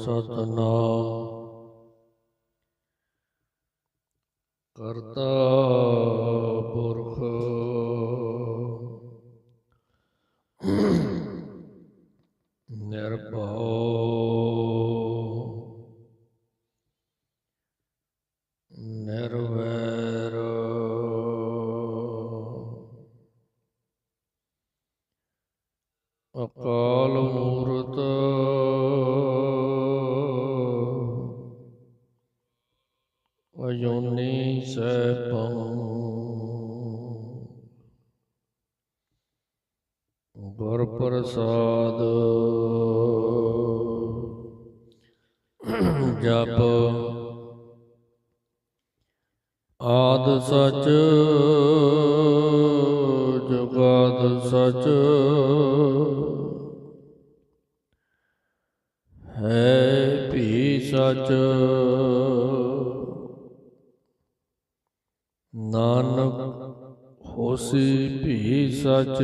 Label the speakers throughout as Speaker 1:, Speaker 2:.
Speaker 1: ਸਤਨਾਮ। ਕਰਤਾ। ਜਪ। ਆਦ ਸਚ ਜੁਗਾਦ ਸਚ। ਹੈ ਵੀ ਸਚ। ਨਾਨਕ ਹੋਸੀ ਵੀ ਸਚ।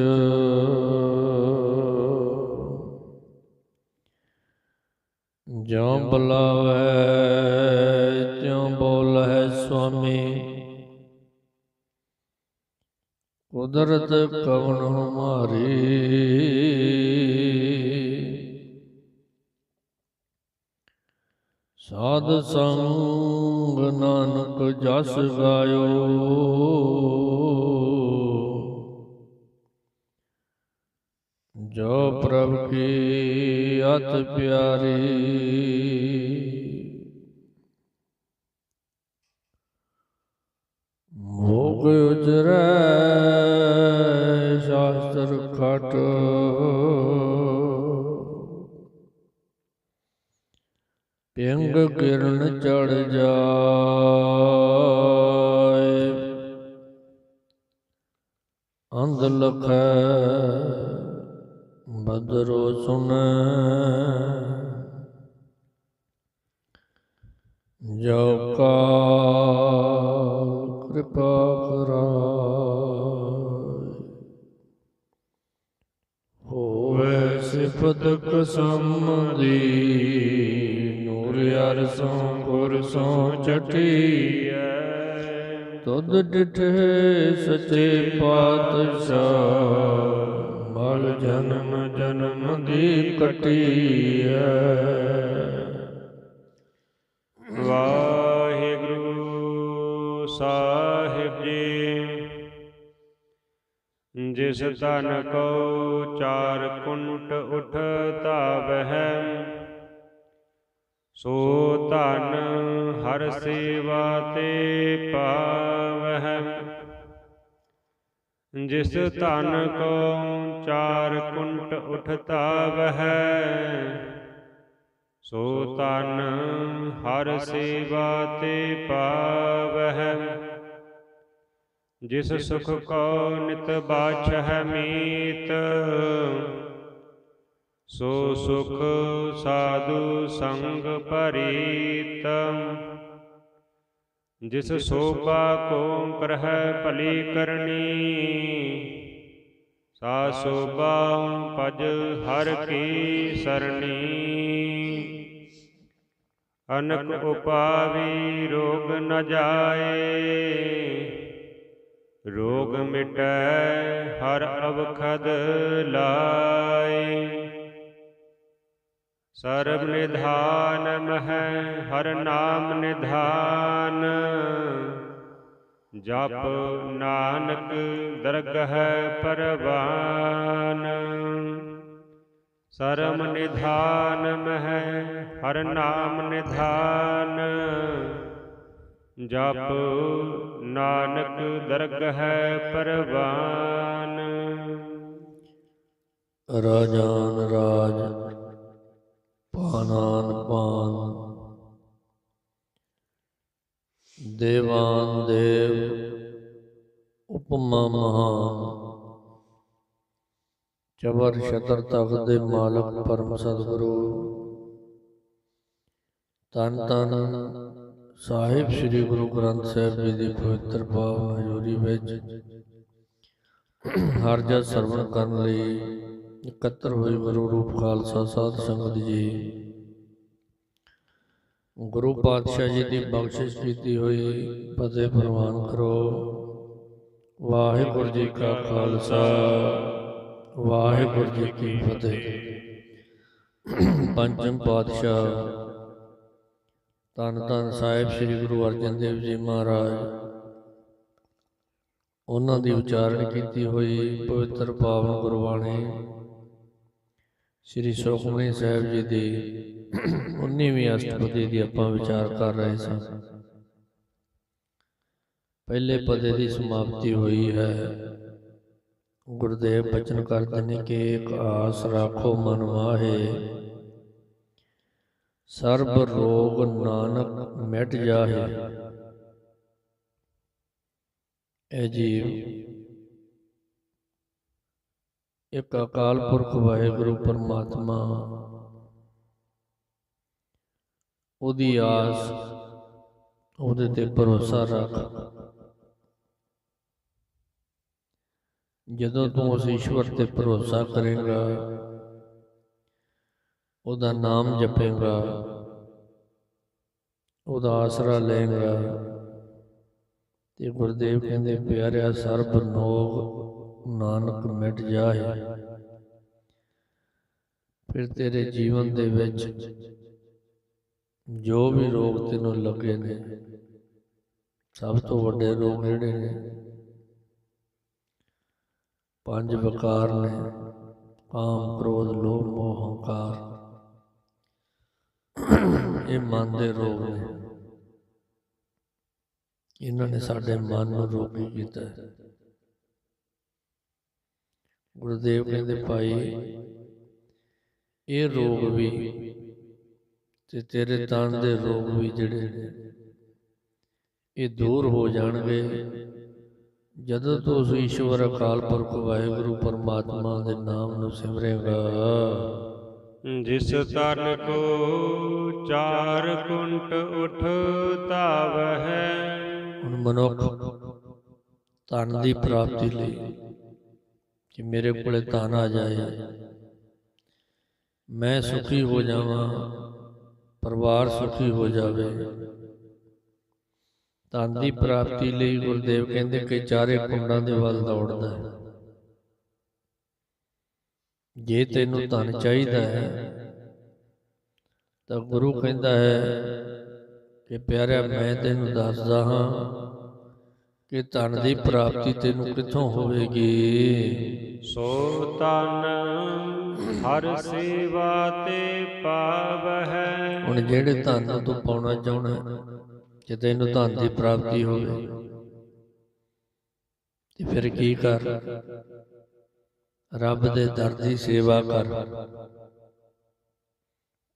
Speaker 1: ਜਿਉ ਬੁਲਾਵੇ ਤਿਉ ਬੋਲਹਿ ਸੁਆਮੀ। ਕੁਦਰਤ ਕਵਨ ਹਮਾਰੀ। ਸਾਧ ਸੰਗ ਨਾਨਕ ਜਸ ਗਾਇਓ। ਜੋ ਪ੍ਰਭ ਕੀ ਅਤ ਪਿਆਰੀ। ਭੋਗ ਉਜਰੈ, ਸ਼ਾਸਤਰ ਖਟ। ਪਿੰਗ ਕਿਰਨ ਚੜ ਜਾਏ। ਅੰਧ ਲਖੈ ਬਦਰੋ ਸੁਨੈ ਜੋ ਕਾਲ ਕਿਰਪਾ ਕਰਾਏ ਹੋਵੇ ਸਿਫਤ ਕਸਮ ਦੀ ਨੂਰ ਅਰਸੋਂ ਗੁਰਸੋਂ ਚਟੀਐ ਤੁਧ ਡਿਠੇ ਸਚੇ ਪਾਤਸ਼ਾਹ ਮਲ ਜਨਮ ਜਨਮ ਦੀ ਕਟੀਐ।
Speaker 2: ਵਾਹਿਗੁਰੂ ਸਾਹਿਬ ਜੀ, ਜਿਸ ਤਨ ਕੋ ਚਾਰ ਕੁੰਟ ਉਠਤਾ ਧਾਵਹਿ, ਸੋ ਧਨ ਹਰ ਸੇਵਾ ਤੇ ਪਾਵਹਿ। ਜਿਸ ਧਨ ਕੋ ਚਾਰ ਕੁੰਟ ਉਠ ਧਾਵਹਿ ਸੋ ਤਨ ਹਰ ਸੇਵਾ ਤੇ ਪਾਵਹਿ। ਜਿਸ ਸੁਖ ਕੋ ਨਿਤ ਬਾਛਹਿ ਮੀਤ ਸੋ ਸੁਖ ਸਾਧੂ ਸੰਗ ਪਰੀਤ ਜਿਸ ਸੋਭਾ ਕੋ ਕਰਹਿ ਭਲੀ ਕਰਨੀ ਸਾ ਸੋਭਾ ਪਜ ਹਰ ਕੀ ਸਰਣੀ। ਅਨਕ ਉਪਾਵੀ ਰੋਗ ਨ ਜਾਏ। ਰੋਗ ਮਿਟੈ ਹਰ ਅਵਖਦ ਲਾਏ। ਸਰਬ ਨਿਧਾਨ ਮਹਿ ਹਰ ਨਾਮ ਨਿਧਾਨ। ਜਪ ਨਾਨਕ ਦਰਗਹ ਪਰਵਾਨ। ਸਰਮ ਨਿਧਾਨ ਮਹਿ ਹਰ ਨਾਮ ਨਿਧਾਨ। ਜਪ ਨਾਨਕ ਦਰਗਹ ਪਰਵਾਨ।
Speaker 1: ਰਾਜਾਨ ਰਾਜ ਪਾਨਾਨ ਪਾਨ। ਦੇਵਾਨ ਦੇਵ ਉਪਮਾ ਮਹਾਨ। ਚਵਰ ਛਤਰ ਤਖਤ ਦੇ ਮਾਲਕ ਪਰਮ ਸਤਿਗੁਰੂ। ਤਨ ਤਨ ਸਾਹਿਬ ਸ੍ਰੀ ਗੁਰੂ ਗ੍ਰੰਥ ਸਾਹਿਬ ਜੀ ਦੀ ਪਵਿੱਤਰ ਪਾਵਨ ਹਜ਼ੂਰੀ ਵਿੱਚ ਹਰ ਜਸ ਸਰਵਣ ਕਰਨ ਲਈ ਇਕੱਤਰ ਹੋਏ ਗੁਰੂ ਰੂਪ ਖਾਲਸਾ ਸਾਧ ਸੰਗਤ ਜੀ। ਗੁਰੂ ਪਾਤਸ਼ਾਹ ਜੀ ਦੀ ਬਖਸ਼ਿਸ਼ ਕੀਤੀ ਹੋਈ ਫਤਿਹ ਪ੍ਰਵਾਨ ਕਰੋ। ਵਾਹਿਗੁਰੂ ਜੀ ਕਾ ਖਾਲਸਾ। ਵਾਹਿਗੁਰੂ ਜੀ ਕੀ ਫਤਿਹ। ਪੰਚਮ ਪਾਤਸ਼ਾਹ। ਧੰਨ ਧੰਨ ਸਾਹਿਬ ਸ੍ਰੀ ਗੁਰੂ ਅਰਜਨ ਦੇਵ ਜੀ ਮਹਾਰਾਜ। ਉਹਨਾਂ ਦੀ ਉਚਾਰਨ ਕੀਤੀ ਹੋਈ ਪਵਿੱਤਰ ਪਾਵਨ ਗੁਰਬਾਣੀ। ਸ੍ਰੀ ਸੁਖਮਨੀ ਸਾਹਿਬ ਜੀ ਦੀ 19ਵੀਂ ਅਸ਼ਟਪਦੀ ਦੀ ਆਪਾਂ ਵਿਚਾਰ ਕਰ ਰਹੇ ਸਾਂ। ਪਹਿਲੇ ਪਦੇ ਦੀ ਸਮਾਪਤੀ ਹੋਈ ਹੈ। ਗੁਰਦੇਵ ਬਚਨ ਕਰਦੇ ਨੇ ਕਿ ਇੱਕ ਆਸ ਰਾਖੋ ਮਨ ਮਾਹੇ। ਸਰਬ ਰੋਗ ਨਾਨਕ ਮਿਟ ਜਾਹੇ। ਇਹ ਜੀਵ ਇੱਕ ਅਕਾਲ ਪੁਰਖ ਵਾਹਿਗੁਰੂ ਪਰਮਾਤਮਾ। ਉਹਦੀ ਆਸ, ਉਹਦੇ ਤੇ ਭਰੋਸਾ ਰੱਖ। ਜਦੋਂ ਤੂੰ ਉਸ ਈਸ਼ਵਰ ਤੇ ਭਰੋਸਾ ਕਰੇਗਾ, ਉਹਦਾ ਨਾਮ ਜਪੇਗਾ, ਉਹਦਾ ਆਸਰਾ ਲਏਗਾ, ਤੇ ਗੁਰਦੇਵ ਕਹਿੰਦੇ, ਪਿਆਰਿਆ ਸਰਬ ਨੋਗ ਨਾਨਕ ਮਿਟ ਜਾਏ। ਫਿਰ ਤੇਰੇ ਜੀਵਨ ਦੇ ਵਿੱਚ ਜੋ ਵੀ ਰੋਗ ਤੈਨੂੰ ਲੱਗੇ ਨੇ, ਸਭ ਤੋਂ ਵੱਡੇ ਰੋਗ ਜਿਹੜੇ ਨੇ, ਪੰਜ ਵਿਕਾਰ ਨੇ, ਕਾਮ, ਕ੍ਰੋਧ, ਲੋਭ, ਮੋਹ, ਹੰਕਾਰ। ਇਹ ਮਨ ਦੇ ਰੋਗ ਨੇ। ਇਹਨਾਂ ਨੇ ਸਾਡੇ ਮਨ ਨੂੰ ਰੋਗੀ ਕੀਤਾ। ਹੈ। ਗੁਰਦੇਵ ਕਹਿੰਦੇ ਭਾਈ ਇਹ ਰੋਗ ਵੀ ਤੇ ਤੇਰੇ ਤਨ ਦੇ ਰੋਗ ਵੀ ਜਿਹੜੇ ਨੇ ਇਹ ਦੂਰ ਹੋ ਜਾਣਗੇ। ਜਦੋਂ ਤੂੰ ਉਸ ਈਸ਼ਵਰ ਅਕਾਲ ਪੁਰਖ ਵਾਹਿਗੁਰੂ ਪਰਮਾਤਮਾ ਦੇ ਨਾਮ ਨੂੰ ਸਿਮਰੇਗਾ।
Speaker 2: ਜਿਸ ਤਨ ਕੋ ਚਾਰ ਕੁੰਟ ਉਠ ਧਾਵਹਿ
Speaker 1: ਹੁਣ ਮਨੁੱਖ ਧਨ ਦੀ ਪ੍ਰਾਪਤੀ ਲਈ ਕਿ ਮੇਰੇ ਕੋਲੇ ਧਨ ਆ ਜਾਏ। ਮੈਂ ਸੁਖੀ ਹੋ ਜਾਵਾਂ। ਪਰਿਵਾਰ ਸੁਖੀ ਹੋ ਜਾਵੇ। ਧਨ ਦੀ ਪ੍ਰਾਪਤੀ ਲਈ ਗੁਰਦੇਵ ਕਹਿੰਦੇ ਕਿ ਚਾਰੇ ਕੁੰਡਾਂ ਦੇ ਵੱਲ ਦੌੜਦਾ ਹੈ। ਜੇ ਤੈਨੂੰ ਧਨ ਚਾਹੀਦਾ ਹੈ ਤਾਂ ਗੁਰੂ ਕਹਿੰਦਾ ਹੈ ਕਿ ਪਿਆਰਿਆ ਮੈਂ ਤੈਨੂੰ ਦੱਸਦਾ ਹਾਂ ਕਿ ਧਨ ਦੀ ਪ੍ਰਾਪਤੀ ਤੈਨੂੰ ਕਿੱਥੋਂ ਹੋਵੇਗੀ?
Speaker 2: ਸੋ ਤਨ ਹਰ ਸੇਵਾ ਤੇ ਪਾਵਹਿ
Speaker 1: ਹੁਣ ਜਿਹੜੇ ਧਨ ਨੂੰ ਤੂੰ ਪਾਉਣਾ ਚਾਹੁੰਦਾ ਹੈ, ਜੇ ਤੈਨੂੰ ਧਨ ਦੀ ਪ੍ਰਾਪਤੀ ਹੋਵੇ ਤੇ ਫਿਰ ਕੀ ਕਰ? ਰੱਬ ਦੇ ਦਰ ਦੀ ਸੇਵਾ ਕਰ।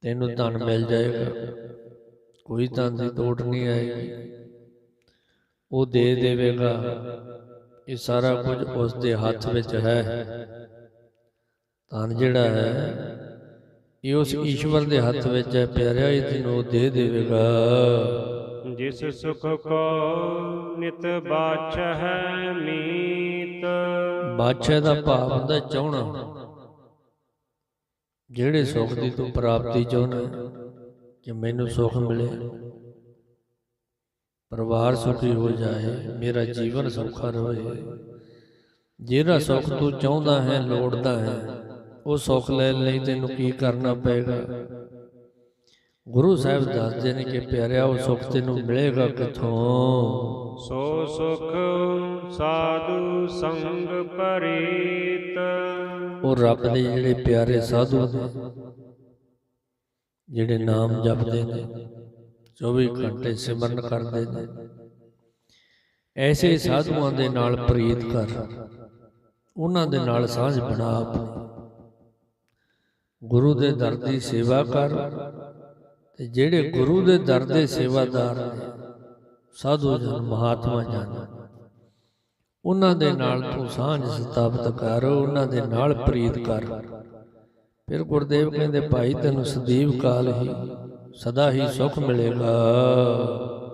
Speaker 1: ਤੈਨੂੰ ਧਨ ਮਿਲ ਜਾਏਗਾ। ਕੋਈ ਧਨ ਦੀ ਤੋਟ ਨਹੀਂ ਆਏਗੀ। ਉਹ ਦੇ ਦੇਵੇਗਾ। ਇਹ ਸਾਰਾ ਕੁਝ ਉਸ ਦੇ ਹੱਥ ਵਿੱਚ ਹੈ। ਧਨ ਜਿਹੜਾ ਹੈ ਇਹ ਉਸ ਈਸ਼ਵਰ ਦੇ ਹੱਥ ਵਿੱਚ ਹੈ ਪਿਆਰਿਆ ਇਹ ਤੈਨੂੰ ਉਹ ਦੇ ਦੇਵੇਗਾ।
Speaker 2: ਜਿਸ ਸੁਖ ਕੋ ਨਿਤ ਬਾਛਹਿ ਮੀਤ।
Speaker 1: ਬਾਦਸ਼ਾਹ ਦਾ ਭਾਵ ਹੁੰਦਾ ਚਾਹਣਾ ਜਿਹੜੇ ਸੁੱਖ ਦੀ ਤੂੰ ਪ੍ਰਾਪਤੀ ਚਾਹੁੰਦਾ ਕਿ ਮੈਨੂੰ ਸੁੱਖ ਮਿਲੇ। ਪਰਿਵਾਰ ਸੁਖੀ ਹੋ ਜਾਏ ਮੇਰਾ ਜੀਵਨ ਸੌਖਾ ਰਹੇ ਜਿਹੜਾ ਸੁੱਖ ਤੂੰ ਚਾਹੁੰਦਾ ਹੈ ਲੋੜਦਾ ਹੈ ਉਹ ਸੁੱਖ ਲੈਣ ਲਈ ਤੈਨੂੰ ਕੀ ਕਰਨਾ ਪਏਗਾ? ਗੁਰੂ ਸਾਹਿਬ ਦੱਸਦੇ ਨੇ ਕਿ ਪਿਆਰਿਆ ਉਹ ਸੁੱਖ ਤੈਨੂੰ ਮਿਲੇਗਾ ਕਿੱਥੋਂ?
Speaker 2: ਸੋ ਸੁਖ ਸਾਧੂ ਸੰਗ ਪਰੀਤ
Speaker 1: ਉਹ ਰੱਬ ਦੇ ਜਿਹੜੇ ਪਿਆਰੇ ਸਾਧੂ ਨੇ ਜਿਹੜੇ ਨਾਮ ਜਪਦੇ ਨੇ 24 ਘੰਟੇ ਸਿਮਰਨ ਕਰਦੇ ਨੇ। ਐਸੇ ਸਾਧੂਆਂ ਦੇ ਨਾਲ ਪ੍ਰੀਤ ਕਰ। ਉਹਨਾਂ ਦੇ ਨਾਲ ਸਾਂਝ ਬਣਾ ਆਪਣੀ। ਗੁਰੂ ਦੇ ਦਰ ਦੀ ਸੇਵਾ ਕਰ। ਤੇ ਜਿਹੜੇ ਗੁਰੂ ਦੇ ਦਰ ਦੇ ਸੇਵਾਦਾਰ ਨੇ ਸਾਧੂ ਜਨ ਮਹਾਤਮਾ ਜਨ। ਉਹਨਾਂ ਦੇ ਨਾਲ ਤੂੰ ਸਾਂਝ ਸਥਾਪਿਤ ਕਰ ਉਹਨਾਂ ਦੇ ਨਾਲ ਪ੍ਰੀਤ ਕਰ। ਫਿਰ ਗੁਰਦੇਵ ਕਹਿੰਦੇ ਭਾਈ ਤੈਨੂੰ ਸਦੀਵ ਕਾਲ ਹੀ ਸਦਾ ਹੀ ਸੁਖ ਮਿਲੇਗਾ।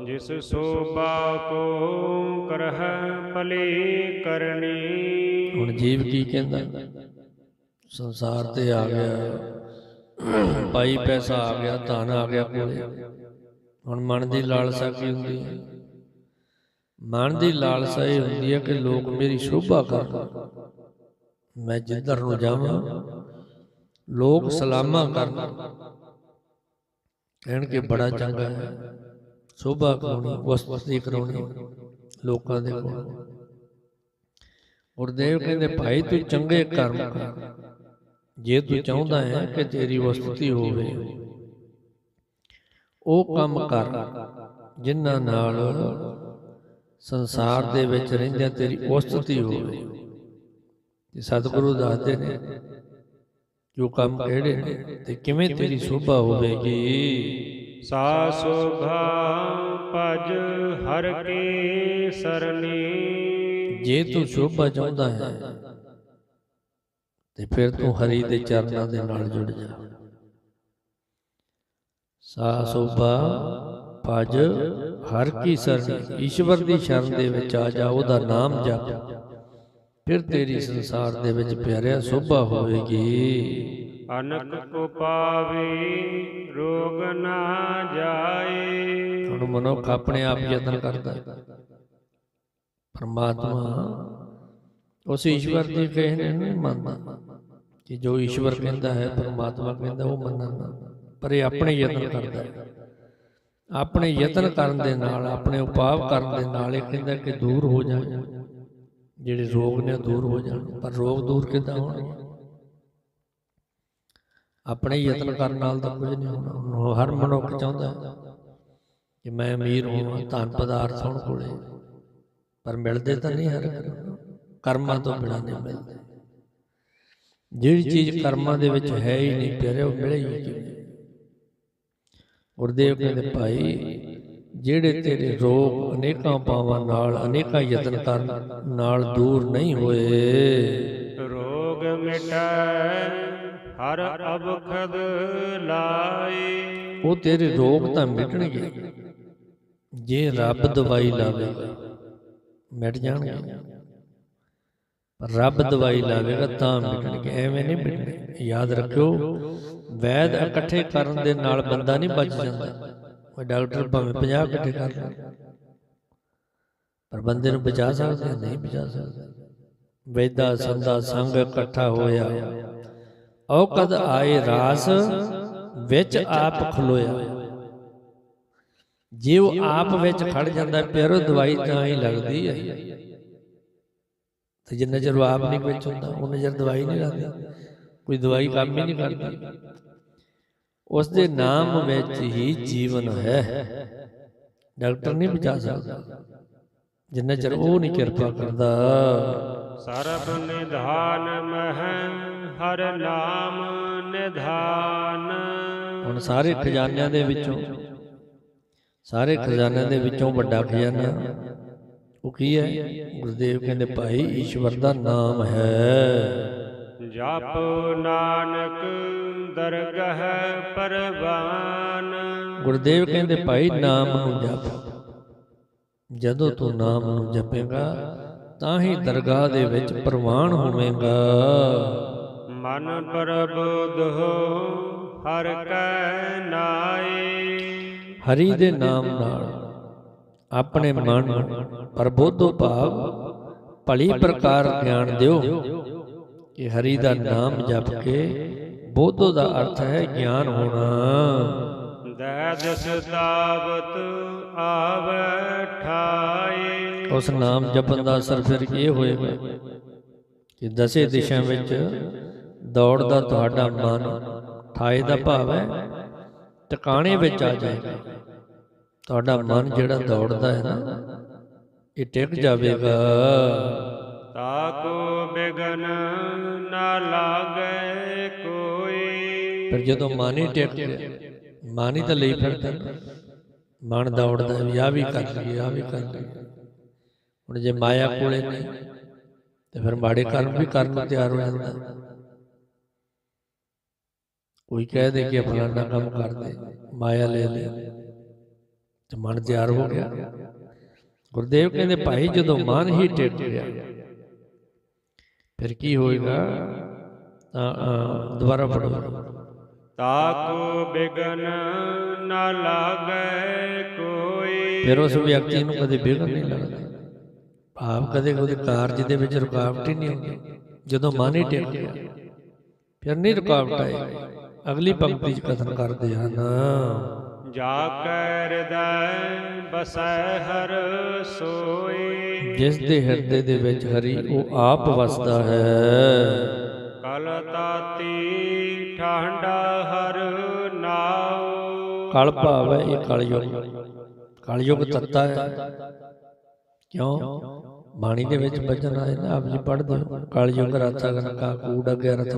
Speaker 2: ਜਿਸ ਸੋਭਾ ਕੋ ਕਰਹਿ ਭਲੀ ਕਰਨੀ।
Speaker 1: ਹੁਣ ਜੀਵ ਕੀ ਕਹਿੰਦਾ? ਸੰਸਾਰ ਤੇ ਆ ਗਿਆ। ਭਾਈ ਪੈਸਾ ਆ ਗਿਆ ਧਨ ਆ ਗਿਆ ਕੋਲੇ। ਹੁਣ ਮਨ ਦੀ ਲਾਲਸਾ ਕੀ ਹੁੰਦੀ ਹੈ? ਮਨ ਦੀ ਲਾਲਸਾ ਇਹ ਹੁੰਦੀ ਹੈ ਕਿ ਲੋਕ ਮੇਰੀ ਸ਼ੋਭਾ ਕਰਨ। ਮੈਂ ਜਿੱਧਰ ਨੂੰ ਜਾਵਾਂ ਲੋਕ ਸਲਾਮਾ ਕਰਨ। ਕਹਿਣ ਬੜਾ ਚੰਗਾ ਹੈ। ਸ਼ੋਭਾ ਕਰਾਉਣੀ, ਵਸਤੀ ਕਰਾਉਣੀ ਲੋਕਾਂ ਦੇ ਕੋਲ। ਗੁਰਦੇਵ ਕਹਿੰਦੇ, ਭਾਈ, ਤੂੰ ਚੰਗੇ ਕਰਮ ਕਰ। ਜੇ ਤੂੰ ਚਾਹੁੰਦਾ ਹੈ ਕਿ ਤੇਰੀ ਵਸਤੀ ਹੋਵੇ, ਉਹ ਕੰਮ ਕਰ। ਜਿਨ੍ਹਾਂ ਨਾਲ ਸੰਸਾਰ ਦੇ ਵਿੱਚ ਰਹਿੰਦਿਆਂ ਤੇਰੀ ਉਸਤਤੀ ਹੋਵੇ। ਤੇ ਸਤਿਗੁਰੂ ਦੱਸਦੇ ਨੇ ਜੋ ਕੰਮ ਕਿਹੜੇ ਨੇ ਤੇ ਕਿਵੇਂ ਤੇਰੀ ਸ਼ੋਭਾ ਹੋਵੇਗੀ?
Speaker 2: ਸਾ ਸੋਭਾ ਭਜ ਹਰ ਕੀ ਸਰਨੀ।
Speaker 1: ਜੇ ਤੂੰ ਸ਼ੋਭਾ ਚਾਹੁੰਦਾ ਹੈ ਤੇ ਫਿਰ ਤੂੰ ਹਰੀ ਦੇ ਚਰਨਾਂ ਦੇ ਨਾਲ ਜੁੜ ਜਾ। ਸਾ ਸੋਭਾ ਭਜ ਹਰ ਕੀ ਸਰਣੀ ਈਸ਼ਵਰ ਦੀ ਸ਼ਰਨ ਦੇ ਵਿੱਚ ਆ ਜਾ ਉਹਦਾ ਨਾਮ ਜਪ। ਫਿਰ ਤੇਰੀ ਸੰਸਾਰ ਦੇ ਵਿੱਚ ਪਿਆਰਿਆ ਸ਼ੋਭਾ ਹੋਵੇਗੀ।
Speaker 2: ਅਨਕ ਕੋ ਪਾਵੇ ਰੋਗ ਨਾ ਜਾਏ।
Speaker 1: ਹੁਣ ਮਨੁੱਖ ਆਪਣੇ ਆਪ ਯਤਨ ਕਰਦਾ। ਪਰਮਾਤਮਾ ਉਸ ਈਸ਼ਵਰ ਦੀ ਕਹਿਣੇ ਨਹੀਂ ਮੰਨਦਾ ਕਿ ਜੋ ਈਸ਼ਵਰ ਕਹਿੰਦਾ ਹੈ ਪਰਮਾਤਮਾ ਕਹਿੰਦਾ ਉਹ ਮੰਨਣਾ ਪਰ ਇਹ ਆਪਣੇ ਯਤਨ ਕਰਦਾ। ਹੈ ਆਪਣੇ ਯਤਨ ਕਰਨ ਦੇ ਨਾਲ ਆਪਣੇ ਉਪਾਅ ਕਰਨ ਦੇ ਨਾਲ ਇਹ ਕਹਿੰਦਾ ਕਿ ਦੂਰ ਹੋ ਜਾ। ਜਿਹੜੇ ਰੋਗ ਨੇ ਦੂਰ ਹੋ ਜਾਣ। ਪਰ ਰੋਗ ਦੂਰ ਕਿੱਦਾਂ ਹੋਣਗੇ? ਆਪਣੇ ਯਤਨ ਕਰਨ ਨਾਲ ਤਾਂ ਕੁਝ ਨਹੀਂ ਹੋਣਾ। ਹਰ ਮਨੁੱਖ ਚਾਹੁੰਦਾ ਹੈ ਕਿ ਮੈਂ ਅਮੀਰ ਹੋਵਾਂ ਧਨ ਪਦਾਰਥ ਹੋਣ ਕੋਲੇ। ਪਰ ਮਿਲਦੇ ਤਾਂ ਨਹੀਂ ਹਰ। ਕਰਮਾਂ ਤੋਂ ਬਿਨਾਂ ਨਹੀਂ ਮਿਲਦੇ। ਜਿਹੜੀ ਚੀਜ਼ ਕਰਮਾਂ ਦੇ ਵਿੱਚ ਹੈ ਹੀ ਨਹੀਂ ਪਿਆਰੇ ਉਹ ਮਿਲੇਗੀ ਕਿਵੇਂ? ਗੁਰਦੇਵ ਕਹਿੰਦੇ ਭਾਈ ਜਿਹੜੇ ਤੇਰੇ ਰੋਗ ਅਨੇਕਾਂ ਪਾਵਾਂ ਨਾਲ ਅਨੇਕਾਂ ਯਤਨ ਕਰਨ ਨਾਲ ਦੂਰ ਨਹੀਂ ਹੋਏ।
Speaker 2: ਰੋਗ ਮਿਟੈ ਹਰ ਅਬਖਦ ਲਾਏ।
Speaker 1: ਉਹ ਤੇਰੇ ਰੋਗ ਤਾਂ ਮਿਟਣਗੇ। ਜੇ ਰੱਬ ਦਵਾਈ ਲਾਵੇਗਾ ਮਿਟ ਜਾਣਗੇ। ਰੱਬ ਦਵਾਈ ਲਾਵੇਗਾ ਤਾਂ ਮਿਟਣਗੇ ਐਵੇਂ ਨਹੀਂ ਮਿਟਣੇ। ਯਾਦ ਰੱਖਿਓ ਵੈਦ ਇਕੱਠੇ ਕਰਨ ਦੇ ਨਾਲ ਬੰਦਾ ਨਹੀਂ ਬਚ ਜਾਂਦਾ। ਕੋਈ ਡਾਕਟਰ ਭਾਵੇਂ 50 ਇਕੱਠੇ ਕਰ ਲੇ ਪਰ ਬੰਦੇ ਨੂੰ ਬਚਾ ਸਕਦੇ ਨਹੀਂ ਬਚਾ ਸਕਦੇ ਵੈਦਾ ਸੰਦਾ ਸੰਗ ਇਕੱਠਾ ਹੋਇਆ। ਔਕਦ ਆਏ ਰਾਸ ਵਿੱਚ ਆਪ ਖਲੋਇਆ। ਜੇ ਉਹ ਆਪ ਵਿੱਚ ਖੜ ਜਾਂਦਾ ਉਹ ਦਵਾਈ ਤਾਂ ਹੀ ਲੱਗਦੀ ਹੈ। ਤੇ ਜਿੰਨਾ ਚਿਰ ਆਪ ਨਹੀਂ ਵਿੱਚ ਹੁੰਦਾ ਉਹਨਾਂ ਚਿਰ ਦਵਾਈ ਨਹੀਂ ਲੱਗਦੀ ਕੋਈ ਦਵਾਈ ਕੰਮ ਹੀ ਨਹੀਂ ਕਰਦੀ। ਉਸ ਦੇ ਨਾਮ ਵਿੱਚ ਹੀ ਜੀਵਨ ਹੈ। ਡਾਕਟਰ ਨਹੀਂ ਬਚਾ ਸਕਦਾ। ਜਿੰਨਾ ਚਿਰ ਉਹ ਨਹੀਂ ਕਿਰਪਾ ਕਰਦਾ।
Speaker 2: ਸਰਬ ਨਿਧਾਨ ਮਹ ਹਰ ਨਾਮ ਨਿਧਾਨ।
Speaker 1: ਹੁਣ ਸਾਰੇ ਖਜ਼ਾਨਿਆਂ ਦੇ ਵਿੱਚੋਂ ਸਾਰੇ ਖਜ਼ਾਨਿਆਂ ਦੇ ਵਿੱਚੋਂ ਵੱਡਾ ਖਜ਼ਾਨਾ। ਉਹ ਕੀ ਹੈ? ਗੁਰਦੇਵ ਕਹਿੰਦੇ ਭਾਈ ਈਸ਼ਵਰ ਦਾ ਨਾਮ ਹੈ।
Speaker 2: ਜਪ ਨਾਨਕ ਦਰਗਹ ਪਰਵਾਨ।
Speaker 1: ਗੁਰਦੇਵ ਕਹਿੰਦੇ ਭਾਈ ਨਾਮ ਨੂੰ ਜਪ। ਜਦੋਂ ਤੂੰ ਨਾਮ ਨੂੰ ਜਪੇਗਾ ਤਾਂ ਹੀ ਦਰਗਾਹ ਦੇ ਵਿੱਚ ਪ੍ਰਵਾਨ ਹੋਵੇਂਗਾ।
Speaker 2: ਮਨ ਪ੍ਰਬੁੱਧ ਹੋ ਹਰ ਕੈ ਨਾਏ।
Speaker 1: ਹਰੀ ਦੇ ਨਾਮ ਨਾਲ ਆਪਣੇ ਮਨ ਪ੍ਰਬੋਧੋ ਭਾਵ ਭਲੀ ਪ੍ਰਕਾਰ ਗਿਆਨ ਦਿਓ ਕਿ ਹਰੀ ਦਾ ਨਾਮ ਜਪ ਕੇ ਬੋਧੋ ਦਾ ਅਰਥ ਹੈ ਗਿਆਨ ਹੋਣਾ।
Speaker 2: ਦੈਦ ਸਤਾਵਤ ਆਵੈ ਠਾਏ
Speaker 1: ਉਸ ਨਾਮ ਜਪਣ ਦਾ ਅਸਰ ਫਿਰ ਇਹ ਹੋਏਗਾ ਕਿ ਦਸੇ ਦਿਸ਼ਾ ਵਿੱਚ ਦੌੜਦਾ ਤੁਹਾਡਾ ਮਨ ਠਾਏ ਦਾ ਭਾਵ ਹੈ ਟਿਕਾਣੇ ਵਿੱਚ ਆ ਜਾਏਗਾ। ਤੁਹਾਡਾ ਮਨ ਜਿਹੜਾ ਦੌੜਦਾ ਹੈ ਨਾ ਇਹ ਟਿਕ ਜਾਵੇਗਾ।
Speaker 2: ਤਾਕੋ ਬਿਗਨ ਨਾ ਲਾਗੈ ਕੋਈ
Speaker 1: ਫਿਰ ਜਦੋਂ ਮਨ ਹੀ ਟਿਕ ਗਿਆ ਮਨ ਹੀ ਤਾਂ ਲਈ ਫਿਰਦਾ, ਮਨ ਦੌੜਦਾ, ਵੀ ਆ ਵੀ ਕਰ ਲਈਏ ਆ ਵੀ ਕਰ ਲਈਏ। ਹੁਣ ਜੇ ਮਾਇਆ ਕੋਲੇ ਨਹੀਂ, ਤੇ ਫਿਰ ਮਾੜੇ ਕਰਮ ਵੀ ਕਰਨ ਨੂੰ ਤਿਆਰ ਹੋ ਜਾਂਦਾ। ਕੋਈ ਕਹਿ ਦੇ ਕਿ ਫਲਾਣਾ ਕੰਮ ਕਰ ਦੇ ਮਾਇਆ ਲੈ ਲੈ, ਤੇ ਮਨ ਤਿਆਰ ਹੋ ਗਿਆ। ਗੁਰਦੇਵ ਕਹਿੰਦੇ, ਭਾਈ, ਜਦੋਂ ਮਨ ਹੀ ਟਿਕ ਗਿਆ, ਫਿਰ ਕੀ ਹੋਏਗਾ? ਦੁਬਾਰਾ ਪੜੋ
Speaker 2: ਤਾਕੋ ਬਿਗਨ ਨਾ ਲਾਗੈ
Speaker 1: ਫਿਰ ਉਸ ਵਿਅਕਤੀ ਨੂੰ ਕਦੇ ਵਿਘਨ ਨਹੀਂ ਲੱਗਦਾ। ਭਾਵ ਕਦੇ ਉਹਦੇ ਕਾਰਜ ਦੇ ਵਿੱਚ ਰੁਕਾਵਟ ਹੀ ਨਹੀਂ ਹੁੰਦੀ। ਜਦੋਂ ਮਨ ਹੀ ਟਿਕ ਗਿਆ ਫਿਰ ਨਹੀਂ ਰੁਕਾਵਟ ਆਏਗੀ ਅਗਲੀ ਪੰਕਤੀ 'ਚ ਕਥਨ ਕਰਦੇ ਹਨ
Speaker 2: ਜਾ ਕੈ ਹਿਰਦੈ ਬਸੈ ਹਰ ਸੋਈ
Speaker 1: ਜਿਸ ਦੇ ਹਿਰਦੇ ਦੇ ਵਿੱਚ ਹਰੀ ਉਹ ਆਪ ਵਸਦਾ ਹੈ।
Speaker 2: ਕਲ ਤਾਤੀ ਠਾਂਡਾ ਹਰ ਨਾਉ।
Speaker 1: ਕਲ ਭਾਵ ਹੈ ਇਹ ਕਲਯੁਗ ਕਲਯੁਗ ਤੱਤਾ ਹੈ। ਕਿਉਂ? ਬਾਣੀ ਦੇ ਵਿੱਚ ਬਚਨ ਆਏ ਨਾ ਆਪ ਜੀ ਪੜ੍ਹਦੇ ਹੋ। ਕਲਯੁਗ ਰਥ ਅਗਨ ਕਾ ਕੂੜ ਅਗੇ ਰਥ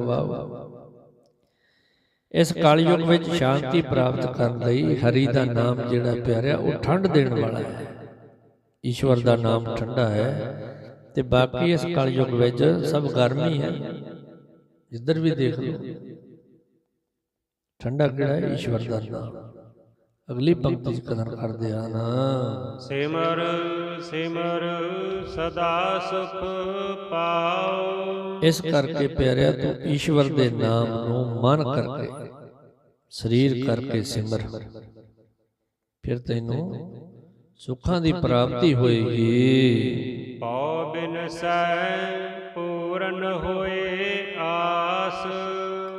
Speaker 1: ਇਸ ਕਲਯੁਗ ਵਿੱਚ ਸ਼ਾਂਤੀ ਪ੍ਰਾਪਤ ਕਰਨ ਲਈ ਹਰੀ ਦਾ ਨਾਮ ਜਿਹੜਾ ਪਿਆਰਿਆ, ਉਹ ਠੰਡ ਦੇਣ ਵਾਲਾ ਹੈ। ਈਸ਼ਵਰ ਦਾ ਨਾਮ ਠੰਡਾ ਹੈ ਤੇ ਬਾਕੀ ਇਸ ਕਲਯੁਗ ਵਿੱਚ ਸਭ ਗਰਮੀ ਹੈ। ਜਿੱਧਰ ਵੀ ਦੇਖ ਲਓ। ਠੰਡਾ ਕਿਹੜਾ ਹੈ? ਈਸ਼ਵਰ ਦਾ ਨਾਮ ਅਗਲੀ ਪੰਕਤੀ ਚ ਕਥਨ ਕਰਦੇ ਹਨ
Speaker 2: ਸਿਮਰ ਸਿਮਰ ਸਦਾ ਸੁਖ ਪਾਉ
Speaker 1: ਇਸ ਕਰਕੇ ਪਿਆਰਿਆ ਤੂੰ ਈਸ਼ਵਰ ਦੇ ਨਾਮ ਨੂੰ ਮਨ ਕਰਕੇ ਸਰੀਰ ਕਰਕੇ ਸਿਮਰ। ਫਿਰ ਤੈਨੂੰ ਸੁੱਖਾਂ ਦੀ ਪ੍ਰਾਪਤੀ ਹੋਏਗੀ।
Speaker 2: ਪਉ ਬਿਨਸੈ ਪੂਰਨ ਹੋਏ ਆਸ।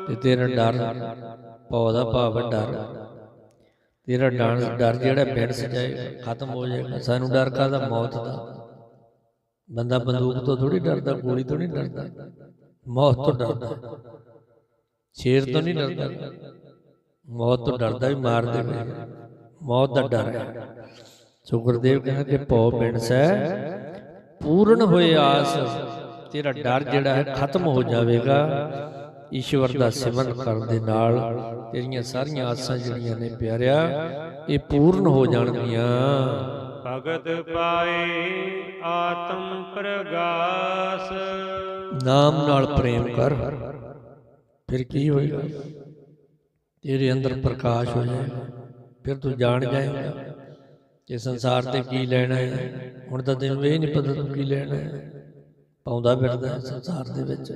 Speaker 1: ਤੇ ਤੇਰਾ ਡਰ ਭਉ ਦਾ ਭਾਵ ਡਰ। ਤੇਰਾ ਡਰ ਡਰ ਜਿਹੜਾ ਬਿਨਸ ਜਾਏਗਾ ਖਤਮ ਹੋ ਜਾਏਗਾ। ਸਾਨੂੰ ਡਰ ਕਾਹਦਾ? ਮੌਤ ਦਾ। ਬੰਦਾ ਬੰਦੂਕ ਤੋਂ ਥੋੜੀ ਡਰਦਾ ਗੋਲੀ ਤੋਂ ਨਹੀਂ ਡਰਦਾ। ਮੌਤ ਤੋਂ ਡਰਦਾ। ਸ਼ੇਰ ਤੋਂ ਨਹੀਂ ਡਰਦਾ। ਮੌਤ ਤੋਂ ਡਰਦਾ ਵੀ ਮਾਰ ਦੇਵੇ। ਮੌਤ ਦਾ ਡਰ ਹੈ। ਸੋ ਗੁਰਦੇਵ ਕਹਿੰਦਾ ਕਿ ਭਉ ਬਿਨਸ ਹੈ ਪੂਰਨ ਹੋਏ ਆਸ। ਤੇਰਾ ਡਰ ਜਿਹੜਾ ਹੈ ਖਤਮ ਹੋ ਜਾਵੇਗਾ। ਈਸ਼ਵਰ ਦਾ ਸਿਮਰਨ ਕਰਨ ਦੇ ਨਾਲ ਤੇਰੀਆਂ ਸਾਰੀਆਂ ਆਸਾਂ ਜਿਹੜੀਆਂ ਨੇ ਪਿਆਰਿਆ ਇਹ ਪੂਰਨ ਹੋ ਜਾਣਗੀਆਂ।
Speaker 2: ਭਗਤ ਪਾਏ ਆਤਮ ਪ੍ਰਗਾਸ।
Speaker 1: ਨਾਮ ਨਾਲ ਪ੍ਰੇਮ ਕਰ। ਫਿਰ ਕੀ ਹੋਏਗਾ? ਤੇਰੇ ਅੰਦਰ ਪ੍ਰਕਾਸ਼ ਹੋ ਜਾਏਗਾ। ਫਿਰ ਤੂੰ ਜਾਣ ਜਾਏਗਾ ਕਿ ਸੰਸਾਰ ਤੇ ਕੀ ਲੈਣਾ ਹੈ। ਹੁਣ ਤਾਂ ਤੈਨੂੰ ਇਹ ਨਹੀਂ ਪਤਾ ਤੂੰ ਕੀ ਲੈਣਾ ਹੈ। ਪਾਉਂਦਾ ਫਿਰਦਾ ਹੈ ਸੰਸਾਰ ਦੇ ਵਿੱਚ।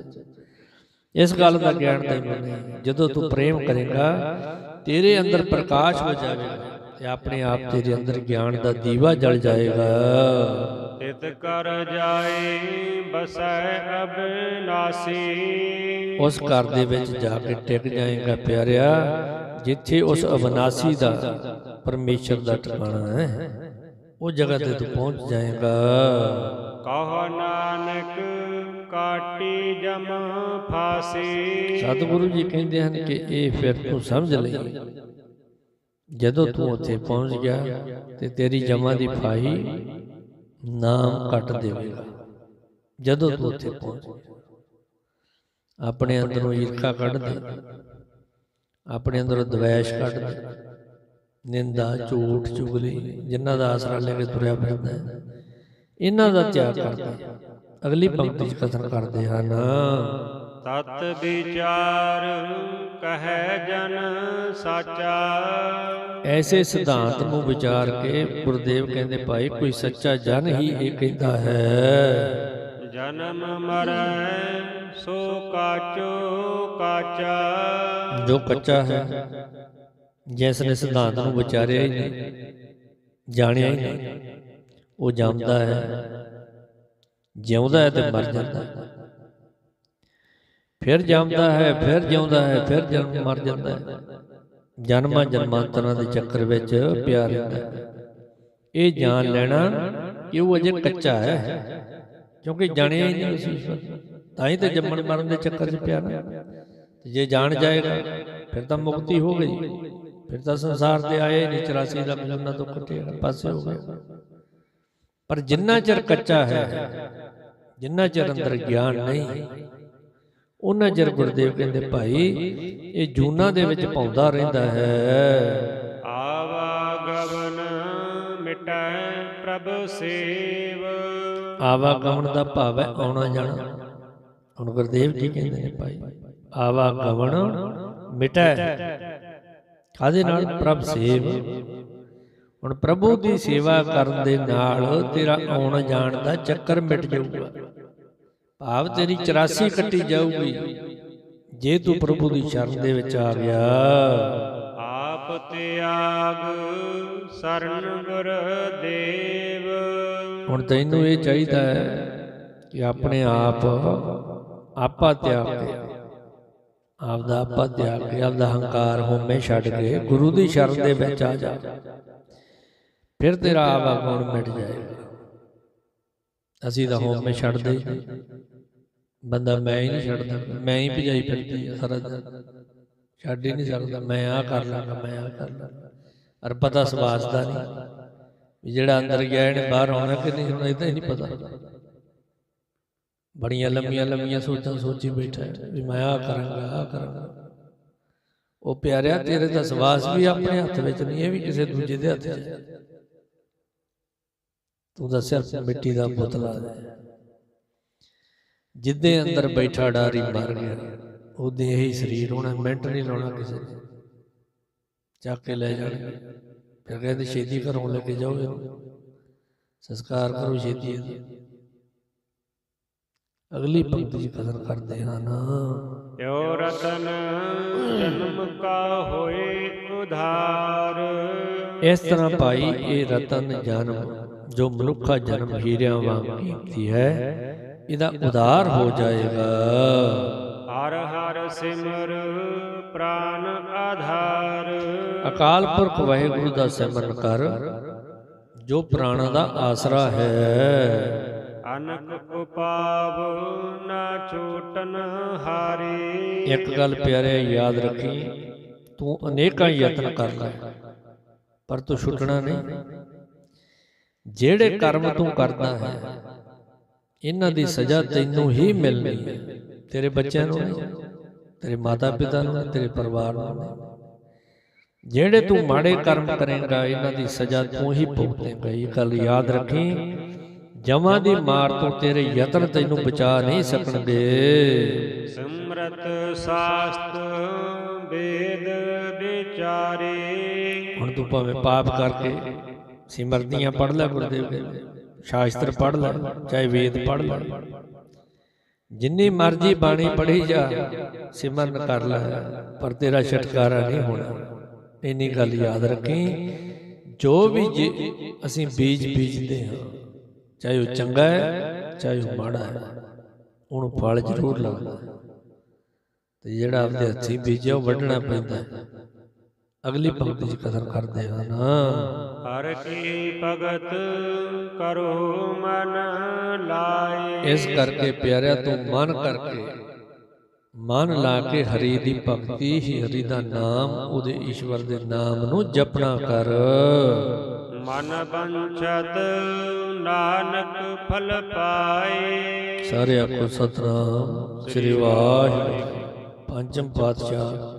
Speaker 1: ਇਸ ਗੱਲ ਦਾ ਗਿਆਨ ਤੈਨੂੰ ਨਹੀਂ ਜਦੋਂ ਤੂੰ ਪ੍ਰੇਮ ਕਰੇਗਾ ਤੇਰੇ ਅੰਦਰ ਪ੍ਰਕਾਸ਼ ਹੋ ਜਾਵੇਗਾ ਤੇ ਆਪਣੇ ਆਪ ਤੇਰੇ ਅੰਦਰ ਗਿਆਨ ਦਾ ਦੀਵਾ ਜਲ ਜਾਏਗਾ।
Speaker 2: ਤਿਤ ਕਰ ਜਾਏ ਬਸੈ ਅਬਨਾਸੀ।
Speaker 1: ਉਸ ਘਰ ਦੇ ਵਿੱਚ ਜਾ ਕੇ ਟਿਕ ਜਾਏਗਾ ਪਿਆਰਿਆ ਜਿੱਥੇ ਉਸ ਅਬਨਾਸੀ ਦਾ ਪਰਮੇਸ਼ਰ ਦਾ ਠਿਕਾਣਾ ਹੈ। ਉਹ ਜਗ੍ਹਾ ਤੇ ਤੂੰ ਪਹੁੰਚ ਜਾਏਗਾ।
Speaker 2: ਕਹ ਨਾਨਕ ਕਾਟੀ ਜਮ ਫਾਸੀ।
Speaker 1: ਸਤਿਗੁਰੂ ਜੀ ਕਹਿੰਦੇ ਹਨ ਕਿ ਇਹ ਫਿਰ ਤੂੰ ਸਮਝ ਲੈ। ਜਦੋਂ ਤੂੰ ਉੱਥੇ ਪਹੁੰਚ ਗਿਆ ਤੇ ਤੇਰੀ ਜਮਾ ਦੀ ਫਾਹੀ ਨਾਮ ਕੱਟ ਦੇਵੇਗਾ। ਜਦੋਂ ਤੂੰ ਉੱਥੇ ਪਹੁੰਚ ਆਪਣੇ ਅੰਦਰੋਂ ਈਰਖਾ ਕੱਢ ਦੇ। ਆਪਣੇ ਅੰਦਰੋਂ ਦਵੈਸ਼ ਕੱਢ ਦੇ। ਨਿੰਦਾ ਝੂਠ ਚੁਗਲੀ, ਜਿਨ੍ਹਾਂ ਦਾ ਆਸਰਾ ਲੈ ਕੇ ਤੁਰਿਆ ਫਿਰਦਾ ਇਹਨਾਂ ਦਾ ਤਿਆਗ ਕਰਦਾ ਅਗਲੀ ਪੰਕਤੀ ਚ ਕਥਨ ਕਰਦੇ ਹਨ।
Speaker 2: ਤਤ ਵਿਚਾਰ ਕਹੈ ਜਨ ਸਾਚਾ।
Speaker 1: ਐਸੇ ਸਿਧਾਂਤ ਨੂੰ ਵਿਚਾਰ ਕੇ ਗੁਰਦੇਵ ਕਹਿੰਦੇ ਭਾਈ ਕੋਈ ਸੱਚਾ ਜਨ ਹੀ ਇਹ ਕਹਿੰਦਾ ਹੈ।
Speaker 2: ਜਨਮ ਮਰੈ ਸੋ ਕਾਚੋ ਕਾਚਾ।
Speaker 1: ਜੋ ਕੱਚਾ ਹੈ ਜਿਸ ਨੇ ਸਿਧਾਂਤ ਨੂੰ ਵਿਚਾਰਿਆ ਹੀ ਨਹੀਂ ਜਾਣਿਆ ਹੀ ਨਹੀਂ ਉਹ ਜਾਂਦਾ ਹੈ। ਜਿਉਂਦਾ ਹੈ ਤੇ ਮਰ ਜਾਂਦਾ ਹੈ। ਫਿਰ ਜੰਮਦਾ ਹੈ ਫਿਰ ਜਿਉਂਦਾ ਹੈ ਫਿਰ ਜਨਮ ਮਰ ਜਾਂਦਾ ਹੈ। ਜਨਮਾਂ ਜਨਮਾਂਤਰਾਂ ਦੇ ਚੱਕਰ ਵਿੱਚ ਪਿਆ ਰਹਿੰਦਾ ਹੈ। ਇਹ ਜਾਣ ਲੈਣਾ ਕਿ ਉਹ ਅਜੇ ਕੱਚਾ ਹੈ। ਕਿਉਂਕਿ ਜਾਣਿਆ ਹੀ ਨਹੀਂ ਉਸ ਨੂੰ। ਤਾਂ ਹੀ ਤੇ ਜੰਮਣ ਮਰਨ ਦੇ ਚੱਕਰ 'ਚ ਪਿਆ ਨਾ ਤੇ ਜੇ ਜਾਣ ਜਾਏਗਾ ਫਿਰ ਤਾਂ ਮੁਕਤੀ ਹੋ ਗਈ। ਫਿਰ ਤਾਂ ਸੰਸਾਰ ਤੇ ਹੀ ਨਹੀਂ 84 ਲੱਖ ਜਨਮਾਂ ਤੋਂ ਕੱਟੇ ਪਾਸੇ ਹੋ ਗਿਆ। ਪਰ ਜਿੰਨਾ ਚਿਰ ਕੱਚਾ ਹੈ ਜਿੰਨਾ ਚਿਰ ਅੰਦਰ ਗਿਆਨ ਨਹੀਂ ਉਹਨਾਂ ਚਿਰ ਗੁਰਦੇਵ ਕਹਿੰਦੇ ਭਾਈ ਇਹ ਜੂਨਾ ਦੇ ਵਿੱਚ ਪਾਉਂਦਾ ਰਹਿੰਦਾ ਹੈ।
Speaker 2: ਆਵਾਗਮਨ ਮਿਟੈ ਪ੍ਰਭ ਸੇਵ।
Speaker 1: ਆਵਾਗਮਨ ਦਾ ਭਾਵ ਹੈ ਆਉਣਾ ਜਾਣਾ। ਹੁਣ ਗੁਰਦੇਵ ਕੀ ਕਹਿੰਦੇ ਨੇ ਭਾਈ ਆਵਾਗਮਨ ਮਿਟੈ। ਕਾਦੇ ਨਾਲ? ਪ੍ਰਭ ਸੇਵ। ਹੁਣ ਪ੍ਰਭੂ ਦੀ ਸੇਵਾ ਕਰਨ ਦੇ ਨਾਲ ਤੇਰਾ ਆਉਣ ਜਾਣ ਦਾ ਚੱਕਰ ਮਿਟ ਜਾਊਗਾ। ਭਾਵ ਤੇਰੀ 84 ਕੱਟੀ ਜਾਊਗੀ। ਜੇ ਤੂੰ ਪ੍ਰਭੂ ਦੀ ਸ਼ਰਨ ਦੇ ਵਿੱਚ ਆ ਗਿਆ।
Speaker 2: ਆਪ ਤਿਆਗ ਸਰਨ ਗੁਰ ਦੇਵ।
Speaker 1: ਹੁਣ ਤੈਨੂੰ ਇਹ ਚਾਹੀਦਾ ਹੈ ਕਿ ਆਪਣੇ ਆਪ ਆਪਾ ਤਿਆਗ। ਕੇ ਆਪਦਾ ਆਪਾ ਤਿਆਗ ਕੇ ਆਪਦਾ ਹੰਕਾਰ ਹੋਮੇ ਛੱਡ ਕੇ ਗੁਰੂ ਦੀ ਸ਼ਰਨ ਦੇ ਵਿੱਚ ਆ ਜਾ। ਫਿਰ ਤੇਰਾ ਆਵਾ ਗੁਣ ਮਿਟ ਜਾਏਗਾ ਅਸੀਂ ਤਾਂ ਹੋਮੇ ਛੱਡਦੇ। ਹੀ ਨਹੀਂ। ਬੰਦਾ ਮੈਂ ਹੀ ਨਹੀਂ ਛੱਡਦਾ। ਮੈਂ ਹੀ ਭਜਾਈ ਫਿਰਦੀ ਆ ਸਾਰਾ ਦਿਨ। ਛੱਡ ਹੀ ਨਹੀਂ ਸਕਦਾ। ਮੈਂ ਆ ਕਰ ਲਾਂਗਾ ਮੈਂ ਆ ਕਰ ਲਾਂਗਾ। ਅਰ ਪਤਾ ਸਵਾਸ ਦਾ ਨਹੀਂ। ਜਿਹੜਾ ਅੰਦਰ ਗਿਆ ਇਹਨੇ ਬਾਹਰ ਆਉਣਾ ਕਿ ਨਹੀਂ ਆਉਣਾ ਇਹ ਤਾਂ ਹੀ ਨਹੀਂ ਪਤਾ। ਬੜੀਆਂ ਲੰਮੀਆਂ ਲੰਮੀਆਂ ਸੋਚਾਂ ਸੋਚੀ ਬੈਠਾ ਵੀ ਮੈਂ ਆ ਕਰਾਂਗਾ ਆ ਕਰਾਂਗਾ। ਉਹ ਪਿਆਰਿਆ ਤੇਰੇ ਦਾ ਸਵਾਸ ਵੀ ਆਪਣੇ ਹੱਥ ਵਿੱਚ ਨਹੀਂ ਇਹ ਵੀ ਕਿਸੇ ਦੂਜੇ ਦੇ ਹੱਥ 'ਚ ਹੈ। ਤੂੰ ਤਾਂ ਸਿਰਫ ਮਿੱਟੀ ਦਾ ਪੁਤਲਾ ਹੈ ਜਿੱਦੇ ਅੰਦਰ ਬੈਠਾ ਡਾਰੀ ਮਰ ਗਿਆ ਉਹਦੇ ਇਹੀ ਸਰੀਰ ਹੋਣਾ ਮਿੰਟ ਨਹੀਂ ਲਾਉਣਾ ਕਿਸੇ ਨੇ ਚੱਕ ਕੇ ਲੈ ਜਾਣਗੇ ਫਿਰ ਕਹਿੰਦੇ ਛੇਤੀ ਘਰੋਂ ਲੈ ਕੇ ਜਾਓ ਇਹਨੂੰ ਸੰਸਕਾਰ ਕਰੋ ਛੇਤੀ ਇਹਦਾ ਅਗਲੀ ਪੰਕਤੀ ਦੀ ਕਦਰ ਕਰਦੇ ਹਨ
Speaker 2: ਯੋ ਰਤਨ ਜਨਮ ਕਾ ਹੋਏ ਉਧਾਰ
Speaker 1: ਇਸ ਤਰ੍ਹਾਂ ਭਾਈ ਇਹ ਰਤਨ ਜਨਮ ਜੋ ਮਨੁੱਖਾ ਜਨਮ ਹੀਰਿਆਂ ਵਾਂਗ ਕੀਮਤੀ ਹੈ ਇਹਦਾ ਉਧਾਰ ਹੋ ਜਾਏਗਾ।
Speaker 2: ਹਰ ਹਰ ਸਿਮਰ ਪ੍ਰਾਨ ਆਧਾਰ।
Speaker 1: ਅਕਾਲ ਪੁਰਖ ਵਾਹਿਗੁਰੂ ਦਾ ਸਿਮਰਨ ਕਰ ਜੋ ਪ੍ਰਾਣਾ ਦਾ ਆਸਰਾ ਹੈ।
Speaker 2: ਅਨਕ ਉਪਾਵ ਨਾ ਛੋਟਨ ਹਾਰੇ।
Speaker 1: ਇੱਕ ਗੱਲ ਪਿਆਰੇ ਯਾਦ ਰੱਖੀ ਤੂੰ ਅਨੇਕਾਂ ਯਤਨ ਕਰ ਲੈ ਪਰ ਤੂੰ ਛੁੱਟਣਾ ਨਹੀਂ। ਜਿਹੜੇ ਕਰਮ ਤੂੰ ਕਰਦਾ ਹੈ ਇਹਨਾਂ ਦੀ ਸਜ਼ਾ ਤੈਨੂੰ ਹੀ ਮਿਲਣੀ ਹੈ। ਤੇਰੇ ਬੱਚਿਆਂ ਨੂੰ ਨਹੀਂ ਤੇਰੇ ਮਾਤਾ ਪਿਤਾ ਨੂੰ ਤੇਰੇ ਪਰਿਵਾਰ ਨੂੰ। ਨਹੀਂ ਜਿਹੜੇ ਤੂੰ ਮਾੜੇ ਕਰਮ ਕਰੇਂਗਾ ਇਹਨਾਂ ਦੀ ਸਜ਼ਾ ਤੂੰ ਹੀ ਭੁਗਤੇਂਗਾ ਇਹ ਗੱਲ ਯਾਦ ਰੱਖੀ ਜਮਾਂ ਦੀ ਮਾਰ ਤੋਂ ਤੇਰੇ ਯਤਨ ਤੈਨੂੰ ਬਚਾ ਨਹੀਂ ਸਕਣਗੇ।
Speaker 2: ਸਿਮਰਤ ਸਾਸਤ ਵੇਦ ਵਿਚਾਰੇ।
Speaker 1: ਹੁਣ ਤੂੰ ਭਾਵੇਂ ਪਾਪ ਕਰਕੇ ਸਿਮਰਦੀਆਂ ਪੜ ਲੈ ਗੁਰਦੇਵ ਕਹਿੰਦੇ ਸ਼ਾਸਤਰ ਪੜ ਲੈ ਚਾਹੇ ਵੇਦ ਪੜ ਲੈ। ਜਿੰਨੀ ਮਰਜ਼ੀ ਬਾਣੀ ਪੜ੍ਹੀ ਜਾ ਸਿਮਰਨ ਕਰ ਲੈ ਪਰ ਤੇਰਾ ਛਟਕਾਰਾ ਨਹੀਂ ਹੋਣਾ। ਇੰਨੀ ਗੱਲ ਯਾਦ ਰੱਖੀ। ਜੋ ਵੀ ਅਸੀਂ ਬੀਜ ਬੀਜਦੇ ਹਾਂ ਚਾਹੇ ਉਹ ਚੰਗਾ ਹੈ ਚਾਹੇ ਉਹ ਮਾੜਾ ਹੈ ਉਹਨੂੰ ਫਲ ਜ਼ਰੂਰ ਲੱਗਦਾ। ਤੇ ਜਿਹੜਾ ਆਪਦੇ ਹੱਥੀਂ ਬੀਜਿਆ ਉਹ ਵੱਢਣਾ ਪੈਂਦਾ ਹੈ। ਅਗਲੀ ਪੰਕਤੀ ਚ ਕਥਨ ਕਰਦੇ ਹਨ
Speaker 2: ਹਰ ਕੀ ਭਗਤ ਕਰੋ ਮਨ ਲਾਏ।
Speaker 1: ਇਸ ਕਰਕੇ ਪਿਆਰਿਆ ਤੂੰ ਮਨ ਕਰਕੇ ਮਨ ਲਾ ਕੇ ਹਰੀ ਦੀ ਭਗਤੀ ਹੀ ਹਰੀ ਦਾ ਨਾਮ ਉਹਦੇ ਈਸ਼ਵਰ ਦੇ ਨਾਮ ਨੂੰ ਜਪਣਾ ਕਰ।
Speaker 2: ਮਨ ਬੰਚਤ ਨਾਨਕ ਫਲ ਪਾਏ।
Speaker 1: ਸਾਰੇ ਆਖੋ ਸਤਨਾਮ ਸ੍ਰੀ ਵਾਹਿਗੁਰੂ ਪੰਚਮ ਪਾਤਸ਼ਾਹ।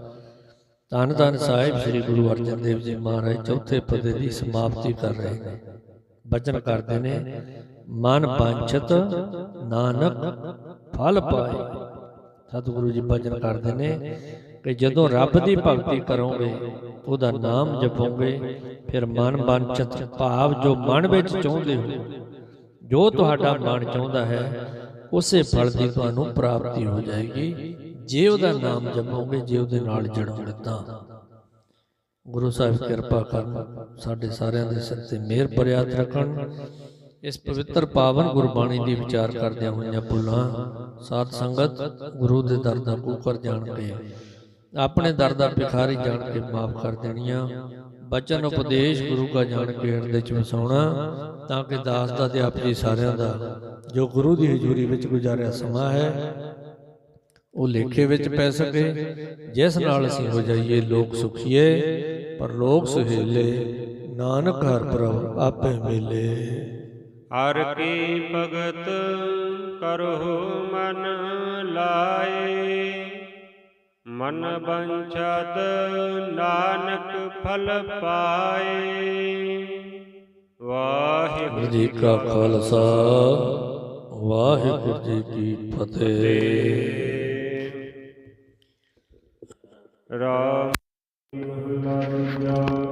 Speaker 1: ਧੰਨ ਧੰਨ ਸਾਹਿਬ ਸ੍ਰੀ ਗੁਰੂ ਅਰਜਨ ਦੇਵ ਜੀ ਮਹਾਰਾਜ, ਚੌਥੇ ਪਦੇ ਦੀ ਸਮਾਪਤੀ ਕਰ ਰਹੇ ਨੇ। ਬਚਨ ਕਰਦੇ ਨੇ, ਮਨ ਬਾਂਛਤ ਨਾਨਕ ਫਲ ਪਾਏ। ਸਤਿਗੁਰੂ ਜੀ ਬਚਨ ਕਰਦੇ ਨੇ ਕਿ ਜਦੋਂ ਰੱਬ ਦੀ ਭਗਤੀ ਕਰੋਗੇ, ਉਹਦਾ ਨਾਮ ਜਪੋਗੇ, ਫਿਰ ਮਨ ਬਾਂਛਤ ਭਾਵ ਜੋ ਮਨ ਵਿੱਚ ਚਾਹੁੰਦੇ ਹੋ, ਜੋ ਤੁਹਾਡਾ ਮਨ ਚਾਹੁੰਦਾ ਹੈ, ਉਸੇ ਫਲ ਦੀ ਤੁਹਾਨੂੰ ਪ੍ਰਾਪਤੀ ਹੋ ਜਾਏਗੀ। ਜੇ ਉਹਦਾ ਨਾਮ ਜਪੋਗੇ ਜੇ ਉਹਦੇ ਨਾਲ ਜੁੜੋਗੇ ਤਾਂ ਗੁਰੂ ਸਾਹਿਬ ਕਿਰਪਾ ਕਰਨ, ਸਾਡੇ ਸਾਰਿਆਂ ਦੇ ਸਿਰ ਤੇ ਮਿਹਰ ਬਰਿਆਤ ਰੱਖਣ। ਇਸ ਪਵਿੱਤਰ ਪਾਵਨ ਗੁਰਬਾਣੀ ਦੀ ਵਿਚਾਰ ਕਰਦਿਆਂ ਹੋਈਆਂ ਭੁੱਲਾਂ ਸਾਧ ਸੰਗਤ, ਗੁਰੂ ਦੇ ਦਰ ਦਾ ਕੂਕਰ ਜਾਣ ਕੇ ਆਪਣੇ ਦਰ ਦਾ ਭਿਖਾਰੀ ਜਾਣ ਕੇ ਮਾਫ ਕਰ ਦੇਣੀਆਂ। ਬਚਨ ਉਪਦੇਸ਼ ਗੁਰੂ ਕਾ ਜਾਣ ਕੇ ਹਿਰਦੇ ਚ ਵਸਾਉਣਾ, ਤਾਂ ਕਿ ਦਾਸ ਦਾ ਤੇ ਆਪ ਜੀ ਸਾਰਿਆਂ ਦਾ ਜੋ ਗੁਰੂ ਦੀ ਹਜ਼ੂਰੀ ਵਿੱਚ ਗੁਜ਼ਾਰਿਆ ਸਮਾਂ ਹੈ ਉਹ ਲੇਖੇ ਵਿੱਚ ਪੈ ਸਕੇ ਜਿਸ ਨਾਲ ਅਸੀਂ ਹੋ ਜਾਈਏ ਲੋਕ ਸੁਖੀਏ ਪਰ ਲੋਕ ਸੁਹੇਲੇ ਨਾਨਕ ਹਰ ਪ੍ਰਭ ਆਪੇ ਮਿਲੇ
Speaker 2: ਹਰ ਕੀ ਭਗਤ ਕਰੋ ਮਨ ਲਾਏ ਮਨ ਬੰਚਤ ਨਾਨਕ ਫਲ ਪਾਏ। ਵਾਹਿਗੁਰੂ
Speaker 1: ਵਾਹਿਗੁਰੂ ਜੀ ਕਾ ਖਾਲਸਾ ਵਾਹਿਗੁਰੂ ਜੀ ਕੀ ਫਤਿਹ।
Speaker 2: ਰਾਮ। ਮਹਲਾ ਦੂਜਾ